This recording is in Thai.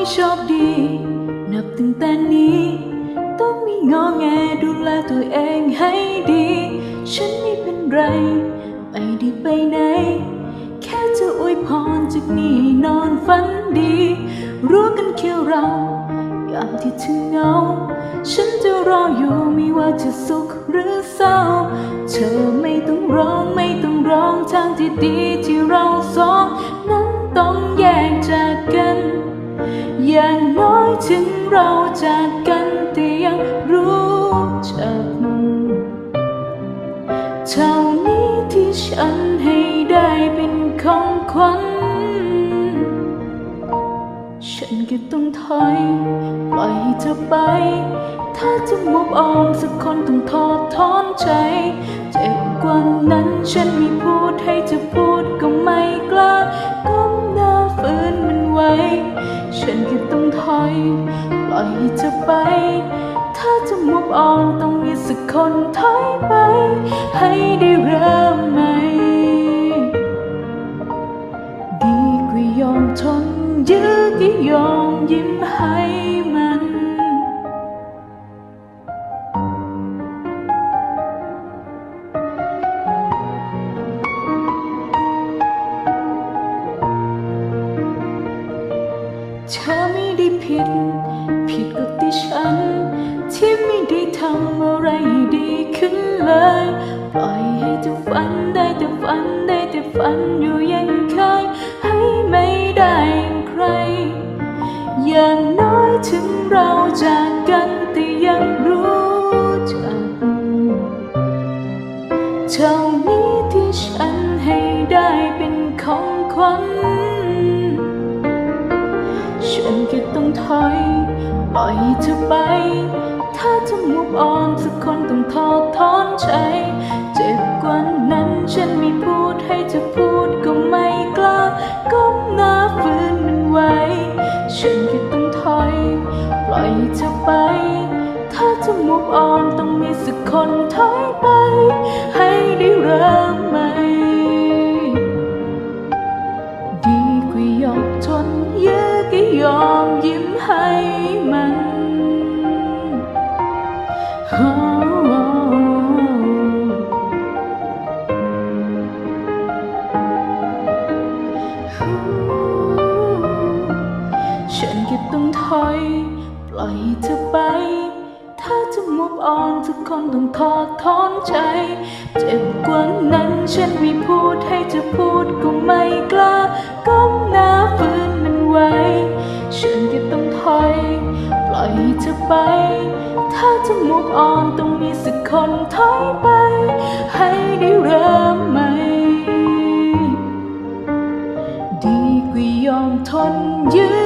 ให้โชคดี นับตั้งแต่นี้ ต้องมีงอแงดูแลตัวเองให้ดี ฉันไม่เป็นไร ไม่ได้ไปไหน แค่จะอวยพรจากนี้นอนฝันดี รู้กันแค่เรา ยามที่เธอเหงา ฉันจะรออยู่ไม่ว่าจะสุขหรือเศร้า เธอไม่ต้องร้องไม่ต้องร้องทางที่ดีที่เรา เราจากกันแต่ยังรู้จัก เท่านี้ที่ฉันให้ได้เป็นของขวัญ ฉันก็ต้องถอยปล่อยให้เธอไป ถ้าจะมุกออมสักคนต้องทอดถอนใจ เจ็บกว่านั้นฉันไม่พูดให้เธอพูด ปล่อยให้เธอไป ถ้าจะมุกออนต้องมีสักคนถอยไป ให้ได้เริ่มใหม่ำอะไรดีขึ้นเลย ปล่อยให้เธอฝันได้แต่ฝันได้แต่ฝันอยู่ยังเคยให้ไม่ได้ใคร อย่างน้อยถึงเราจากกันแต่ยังรู้จักเท่านี้ที่ฉันให้ได้เป็นของขวัญฉันก็ต้องถอยปล่อยเธอไป ถ้าจะมุกออนสักคนต้องทอดถอนใจ เจ็บกว่านั้นฉันไม่พูดให้เธอพูดก็ไม่กล้าก้มหน้าฝืนมันไว้ ฉันก็ต้องถอย ปล่อยเธอไป ถ้าจะมุกออนต้องมีสักคนถอยไป ให้ได้เริ่มใหม่ คงต้องถอดถอนใจ เจ็บกว่านั้นฉันไม่พูดให้จะพูดก็ไม่กล้าก้มหน้าฝืนมันไว้ ฉันก็ต้องถอย ปล่อยเธอไป ถ้าจะมุกอ่อนต้องมีสักคนถอยไป ให้ได้เริ่มใหม่ ดีกว่ายอมทนยื้อ